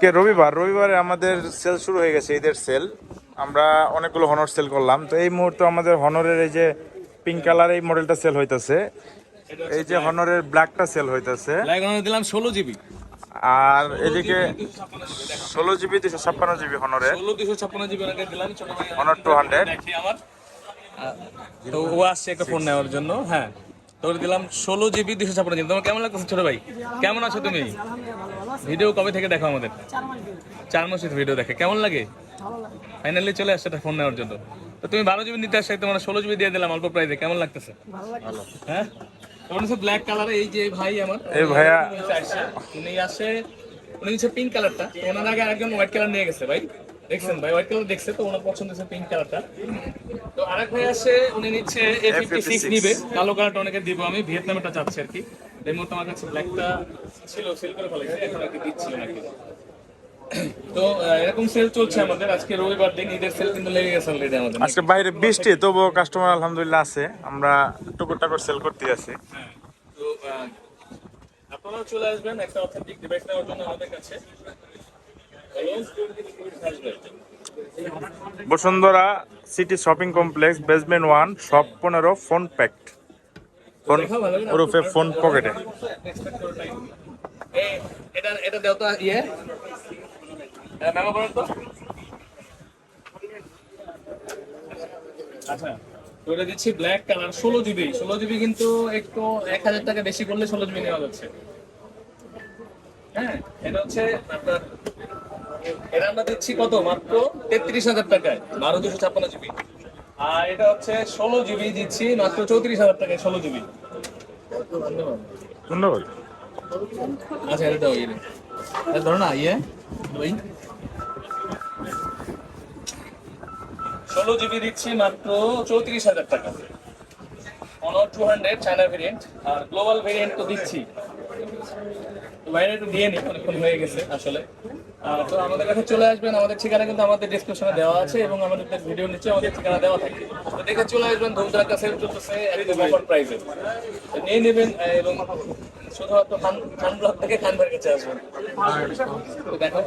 আজকে রবিবার রবিবারে আমাদের সেল শুরু হয়ে গেছে ঈদের সেল আমরা অনেকগুলো হনর সেল করলাম। তো এই মুহূর্তে আমাদের হনরের এই যে পিঙ্ক কালার এই মডেলটা সেল হইতেছে। এই যে হনরের ব্ল্যাকটা সেল হইতেছে। দিলাম ষোলো জিবি আর এদিকে ষোলো জিবি দুশো ছাপ্পান্ন জিবি হনরের ষোলো দুশো ছাপ্পান্ন জিবি দিলাম ছোট ভাই। Honor 200 দেখি আমার আহ, তো ও আসছে একটা ফোন নেওয়ার জন্য হ্যাঁ। তোর দিলাম ষোলো জিবি দুশো ছাপ্পান্ন জিবি তোমার কেমন লাগতেছে ছোট ভাই? কেমন আছো তুমি? ভিডিও কবে থেকে দেখো আমাদের? চার মাসের ভিডিও দেখে। কেমন লাগে? ফাইনালি চলে আসছে ফোন নেওয়ার জন্য। তো তুমি বারো জিবি নিতে আসছে তোমার ষোলো জিবি দিয়ে দিলাম অল্প প্রাইসে কেমন লাগতেছে? হ্যাঁ? তোমার হচ্ছে ব্ল্যাক কালার এই যে ভাই আমার এই ভাইয়া। উনি আসে উনি হচ্ছে পিঙ্ক কালারটা ওনার আগে আরেকজন হোয়াইট কালার নিয়ে গেছে ভাই। দেখছেন ভাই হোয়াইট কালার দেখছে তো ওনার পছন্দ হচ্ছে পিঙ্ক কালারটা তো আরেক ভাই আসে উনি নিচ্ছে এ ফিফটি সিক্স নিবে। কালো কালারটা অনেকে দিব আমি ভিয়েতনামেরটা চাচ্ছি আর কি। এই মুহূর্তে আমার কাছে ব্ল্যাকটা ছিল সেল করে ফেলেছি এখন আর কি দিচ্ছি তো এরকম সেল চলছে আমাদের। আজকে রবিবার দিন ঈদের সেল কিন্তু লেগে গেছে অলরেডি আমাদের। আজকে বাইরে বৃষ্টি তবুও কাস্টমার আলহামদুলিল্লাহ আছে। আমরা টুকুর টাকুর সেল করতে আছি। হ্যাঁ, তো আহ, আপনারাও চলে আসবেন একটা অথেন্টিক ডিভাইস নেওয়ার জন্য আমাদের কাছে। Bashundhara city shopping complex basement one, shop পনেরো, ফোন প্যাক্ট ফোন? ওরফে ফোন পকেটে। আচ্ছা তো দিচ্ছি ব্ল্যাক কালার ষোলো জিবি ষোলো জিবি কিন্তু একটু এক হাজার টাকা বেশি করলে ষোলো জিবি নেওয়া যাচ্ছে। হ্যাঁ এটা হচ্ছে আপনার এটা আমরা দিচ্ছি কত? মাত্র তেত্রিশ হাজার টাকায়। বারো দুশো ছাপ্পান্ন জিবি। আর এটা হচ্ছে ষোলো জিবি দিচ্ছি মাত্র চৌত্রিশ হাজার টাকায় ষোলো জিবি। ধন্যবাদ। আচ্ছা এটা দাও এটা। ধরো না ইয়ে। ওই। ষোলো জিবি দিচ্ছি মাত্র চৌত্রিশ হাজার টাকা। Honor two hundred China variant আর গ্লোবাল ভেরিয়েন্ট তো দিচ্ছি। তো বাইরে একটু দিয়ে নিই অনেকক্ষণ হয়ে গেছে আসলে। তো আমাদের কাছে চলে আসবেন। আমাদের ঠিকানা কিন্তু আমাদের ডিসক্রিপশনে দেওয়া আছে এবং আমাদের ভিডিও নিচে আমাদের ঠিকানা দেওয়া থাকে। তো দেখে চলে আসবেন ধুমধার কাছে চলতেছে একদম অফার প্রাইসে নিয়ে নেবেন এবং শুধুমাত্র খান খান ব্লক থেকে খান কাছে আসবেন। দেখো।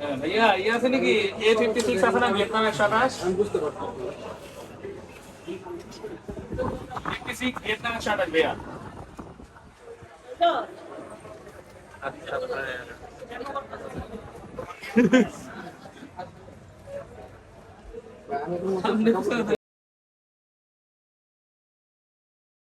হ্যাঁ, ভাইয়া ইয়ে আছে নাকি? এ ফিফটি সিক্স আছে না? ভিয়েতনাম একশো আঠাশ ফিফটি সিক্স ভিয়েতনাম একশো আঠাশ ভাইয়া সামনে